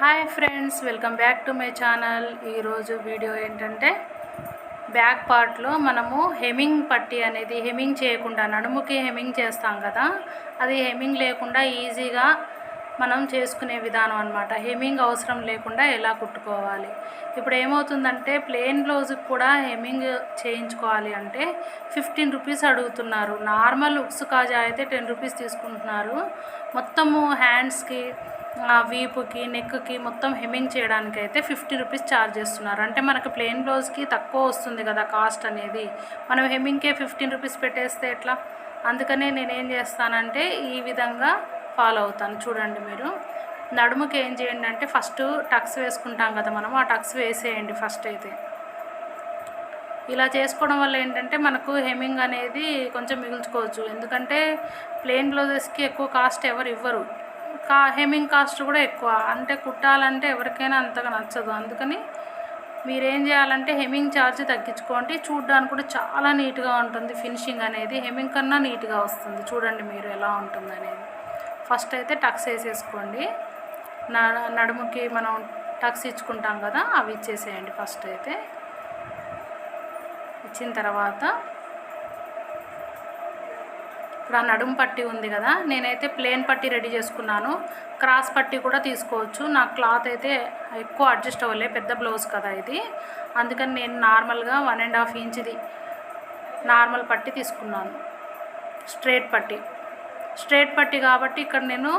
Hi friends welcome back to my channel. ఈరోజు video ఏంటంటే back పార్ట్లో మనము హెమింగ్ పట్టి అనేది హెమింగ్ చేయకుండా నడుముకి హెమింగ్ చేస్తాం కదా అది హెమింగ్ లేకుండా ఈజీగా మనం చేసుకునే విధానం అనమాట హెమింగ్ అవసరం లేకుండా ఎలా కుట్టుకోవాలి? ఇప్పుడు ఏమవుతుందంటే ప్లెయిన్ బ్లౌజ్కి కూడా హెమింగ్ చేయించుకోవాలి అంటే ఫిఫ్టీన్ రూపీస్ అడుగుతున్నారు. నార్మల్ ఉక్స్ కాజా అయితే టెన్ రూపీస్ తీసుకుంటున్నారు. మొత్తము హ్యాండ్స్కి వీపుకి నెక్కి మొత్తం హెమ్మింగ్ చేయడానికి అయితే ఫిఫ్టీ రూపీస్ ఛార్జ్ చేస్తున్నారు. అంటే మనకు ప్లెయిన్ బ్లౌజ్కి తక్కువ వస్తుంది కదా కాస్ట్ అనేది. మనం హెమ్మింగ్కే ఫిఫ్టీన్ రూపీస్ పెట్టేస్తే ఎట్లా? అందుకనే నేనేం చేస్తానంటే ఈ విధంగా ఫాలో అవుతాను. చూడండి మీరు. నడుముకి ఏం చేయండి అంటే ఫస్ట్ టక్స్ వేసుకుంటాం కదా మనం ఆ టక్స్ వేసేయండి ఫస్ట్ అయితే. ఇలా చేసుకోవడం వల్ల ఏంటంటే మనకు హెమ్మింగ్ అనేది కొంచెం మిగుల్చుకోవచ్చు. ఎందుకంటే ప్లెయిన్ బ్లౌజెస్కి ఎక్కువ కాస్ట్ ఎవరు ఇవ్వరు. కా హెమ్మింగ్ కాస్ట్ కూడా ఎక్కువ. అంటే కుట్టాలంటే ఎవరికైనా అంతగా నచ్చదు. అందుకని మీరేం చేయాలంటే హెమ్మింగ్ ఛార్జ్ తగ్గించుకోండి. చూడడానికి కూడా చాలా నీట్గా ఉంటుంది ఫినిషింగ్ అనేది. హెమ్మింగ్ కన్నా నీట్గా వస్తుంది. చూడండి మీరు ఎలా ఉంటుంది అనేది. ఫస్ట్ అయితే టక్స్ వేసేసుకోండి. న- నడుముకి మనం టక్స్ ఇచ్చుకుంటాం కదా అవి ఇచ్చేసేయండి ఫస్ట్ అయితే. ఇచ్చిన తర్వాత ఇప్పుడు ఆ నడుము పట్టి ఉంది కదా నేనైతే ప్లేన్ పట్టి రెడీ చేసుకున్నాను. క్రాస్ పట్టి కూడా తీసుకోవచ్చు. నా క్లాత్ అయితే ఎక్కువ అడ్జస్ట్ అవ్వలే పెద్ద బ్లౌజ్ కదా ఇది. అందుకని నేను నార్మల్గా వన్ అండ్ హాఫ్ ఇంచ్ది నార్మల్ పట్టి తీసుకున్నాను. స్ట్రేట్ పట్టి. స్ట్రేట్ పట్టి కాబట్టి ఇక్కడ నేను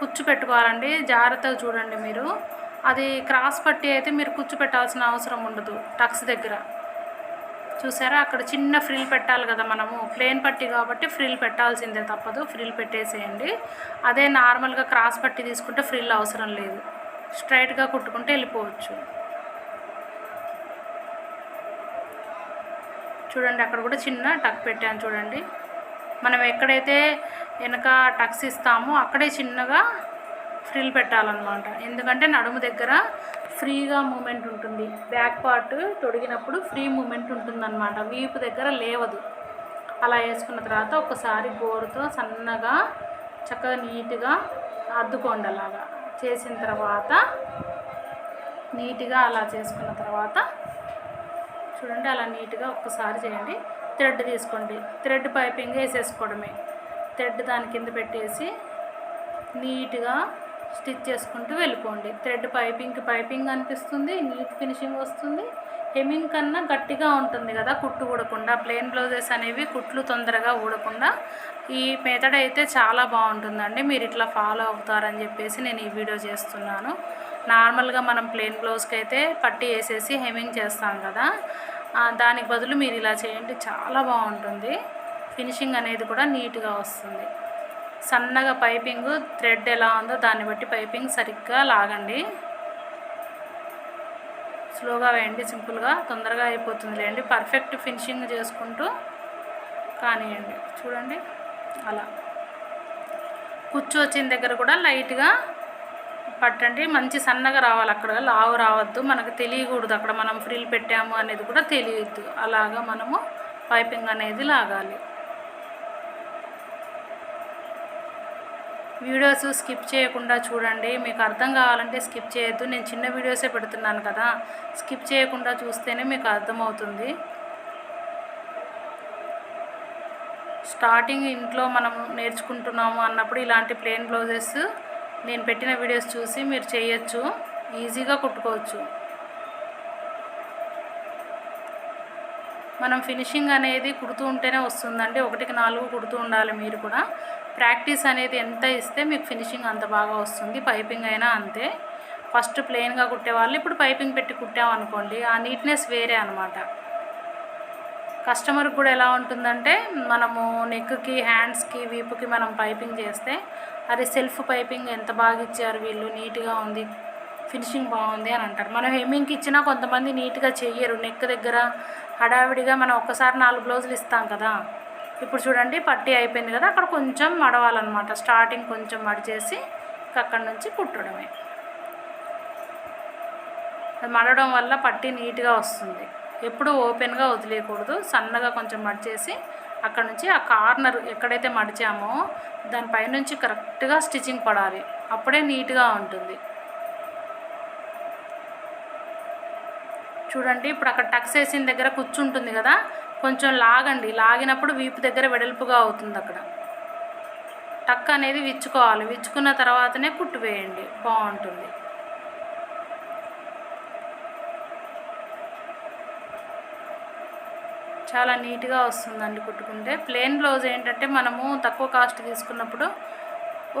కుచ్చు పెట్టుకోవాలండి. జాగ్రత్తగా చూడండి మీరు. అది క్రాస్ పట్టి అయితే మీరు కుచ్చు పెట్టాల్సిన అవసరం ఉండదు టక్స్ దగ్గర. చూసారా? అక్కడ చిన్న ఫ్రిల్ పెట్టాలి కదా మనము. ప్లేన్ పట్టి కాబట్టి ఫ్రిల్ పెట్టాల్సిందే తప్పదు. ఫ్రిల్ పెట్టేసేయండి. అదే నార్మల్గా క్రాస్ పట్టి తీసుకుంటే ఫ్రిల్ అవసరం లేదు. స్ట్రైట్గా కుట్టుకుంటే వెళ్ళిపోవచ్చు. చూడండి అక్కడ కూడా చిన్న టక్ పెట్టాను చూడండి. మనం ఎక్కడైతే వెనక టక్స్ ఇస్తామో అక్కడే చిన్నగా ఫ్రిల్ పెట్టాలన్నమాట. ఎందుకంటే నడుము దగ్గర ఫ్రీగా మూమెంట్ ఉంటుంది. బ్యాక్ పార్ట్ తొడిగినప్పుడు ఫ్రీ మూమెంట్ ఉంటుందన్నమాట. వీపు దగ్గర లేవదు. అలా వేసుకున్న తర్వాత ఒకసారి గోరుతో సన్నగా చక్కగా నీట్గా అద్దుకోండి అలాగా చేసిన తర్వాత నీట్గా అలా చేసుకున్న తర్వాత చూడండి అలా నీట్గా ఒక్కసారి చేయండి. థ్రెడ్ తీసుకోండి. Thread piping వేసేసుకోవడమే. థ్రెడ్ దాని కింద పెట్టేసి నీట్గా స్టిచ్ చేసుకుంటూ వెళ్ళిపోండి. థ్రెడ్ పైపింగ్కి పైపింగ్ అనిపిస్తుంది నీట్ ఫినిషింగ్ వస్తుంది. హెమ్మింగ్ కన్నా గట్టిగా ఉంటుంది కదా కుట్టు ఊడకుండా. ప్లెయిన్ బ్లౌజెస్ అనేవి కుట్లు తొందరగా ఊడకుండా. ఈ మెథడ్ అయితే చాలా బాగుంటుందండి. మీరు ఇట్లా ఫాలో అవుతారని చెప్పేసి నేను ఈ వీడియో చేస్తున్నాను. నార్మల్గా మనం ప్లెయిన్ బ్లౌజ్కి అయితే పట్టి వేసేసి హెమ్మింగ్ చేస్తాం కదా. దానికి బదులు మీరు ఇలా చేయండి. చాలా బాగుంటుంది. ఫినిషింగ్ అనేది కూడా నీట్గా వస్తుంది. సన్నగా పైపింగ్ థ్రెడ్ ఎలా ఉందో దాన్ని బట్టి పైపింగ్ సరిగ్గా లాగండి. స్లోగా వేయండి సింపుల్గా. తొందరగా అయిపోతుంది లేండి. పర్ఫెక్ట్ ఫినిషింగ్ చేసుకుంటూ కానివ్వండి చూడండి అలా. కుచ్చు వచ్చిన దగ్గర కూడా లైట్గా పట్టండి. మంచి సన్నగా రావాలి అక్కడ. లావు రావద్దు. మనకు తెలియకూడదు అక్కడ మనం ఫ్రిల్ పెట్టాము అనేది కూడా తెలియద్దు. అలాగా మనము పైపింగ్ అనేది లాగాలి. వీడియోస్ స్కిప్ చేయకుండా చూడండి. మీకు అర్థం కావాలంటే స్కిప్ చేయొద్దు. నేను చిన్న వీడియోసే పెడుతున్నాను కదా. స్కిప్ చేయకుండా చూస్తేనే మీకు అర్థమవుతుంది. స్టార్టింగ్ ఇంట్లో మనం నేర్చుకుంటున్నాము అన్నప్పుడు ఇలాంటి ప్లెయిన్ బ్లౌజెస్ నేను పెట్టిన వీడియోస్ చూసి మీరు చేయొచ్చు. ఈజీగా కుట్టుకోవచ్చు. మనం ఫినిషింగ్ అనేది కుడుతూ ఉంటేనే వస్తుందండి. ఒకటికి నాలుగు కుడుతూ ఉండాలి మీరు కూడా. ప్రాక్టీస్ అనేది ఎంత ఇస్తే మీకు ఫినిషింగ్ అంత బాగా వస్తుంది. పైపింగ్ అయినా అంతే. ఫస్ట్ ప్లెయిన్గా కుట్టేవాళ్ళు ఇప్పుడు పైపింగ్ పెట్టి కుట్టామనుకోండి ఆ నీట్నెస్ వేరే అనమాట కస్టమర్కి కూడా ఎలా ఉంటుందంటే మనము నెక్కి హ్యాండ్స్కి వీపుకి మనం పైపింగ్ చేస్తే అది సెల్ఫ్ పైపింగ్ ఎంత బాగా ఇచ్చారు వీళ్ళు. నీట్గా ఉంది. ఫినిషింగ్ బాగుంది అని అంటారు. మనం హెమ్మింగ్కి ఇచ్చినా కొంతమంది నీట్గా చెయ్యరు. నెక్ దగ్గర హడావిడిగా మనం ఒక్కసారి నాలుగు బ్లౌజులు ఇస్తాం కదా. ఇప్పుడు చూడండి పట్టి అయిపోయింది కదా. అక్కడ కొంచెం మడవాలన్నమాట. స్టార్టింగ్ కొంచెం మడిచేసి అక్కడ నుంచి కుట్టడమే. అది మడడం వల్ల పట్టి నీట్గా వస్తుంది. ఎప్పుడు ఓపెన్గా వదిలేయకూడదు. సన్నగా కొంచెం మడిచేసి అక్కడ నుంచి ఆ కార్నర్ ఎక్కడైతే మడిచామో దానిపైనుంచి కరెక్ట్గా స్టిచ్చింగ్ పడాలి. అప్పుడే నీట్గా ఉంటుంది. చూడండి. ఇప్పుడు అక్కడ టక్స్ వేసిన దగ్గర కూర్చుంటుంది కదా. కొంచెం లాగండి. లాగినప్పుడు వీపు దగ్గర వెడల్పుగా అవుతుంది అక్కడ. టక్ అనేది విచ్చుకోవాలి. విచ్చుకున్న తర్వాతనే కుట్టు వేయండి. బాగుంటుంది. చాలా నీట్గా వస్తుందండి కుట్టుకుంటే. ప్లెయిన్ బ్లౌజ్ ఏంటంటే మనము తక్కువ కాస్ట్ తీసుకున్నప్పుడు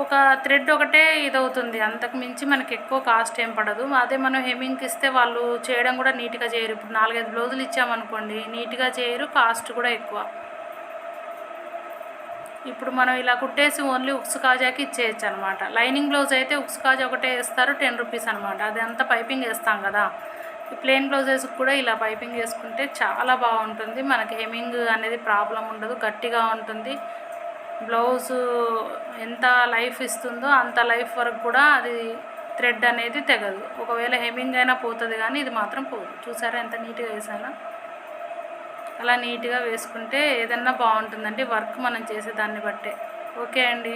ఒక థ్రెడ్ ఒకటే ఇదవుతుంది. అంతకు మించి మనకి ఎక్కువ కాస్ట్ ఏం పడదు. అదే మనం హెమ్మింగ్కి ఇస్తే వాళ్ళు చేయడం కూడా నీట్గా చేయరు. ఇప్పుడు నాలుగైదు బ్లౌజులు ఇచ్చామనుకోండి నీట్గా చేయరు కాస్ట్ కూడా ఎక్కువ. ఇప్పుడు మనం ఇలా కుట్టేసి ఓన్లీ ఉక్స్ కాజాకి ఇచ్చేయచ్చు అనమాట లైనింగ్ బ్లౌజ్ అయితే ఉక్స్ కాజా ఒకటే వేస్తారు టెన్ రూపీస్ అనమాట. అది అంతా పైపింగ్ వేస్తాం కదా. ప్లెయిన్ బ్లౌజెస్కి కూడా ఇలా పైపింగ్ వేసుకుంటే చాలా బాగుంటుంది. మనకి హెమింగ్ అనేది ప్రాబ్లం ఉండదు గట్టిగా ఉంటుంది. బ్లౌజు ఎంత లైఫ్ ఇస్తుందో అంత లైఫ్ వరకు కూడా అది థ్రెడ్ అనేది తెగదు. ఒకవేళ హెమ్మింగ్ అయినా పోతుంది కానీ ఇది మాత్రం పోదు. చూసారా ఎంత నీట్గా వేసానా? అలా నీట్గా వేసుకుంటే ఏదన్నా బాగుంటుందండి. వర్క్ మనం చేసే దాన్ని బట్టే. ఓకే అండి.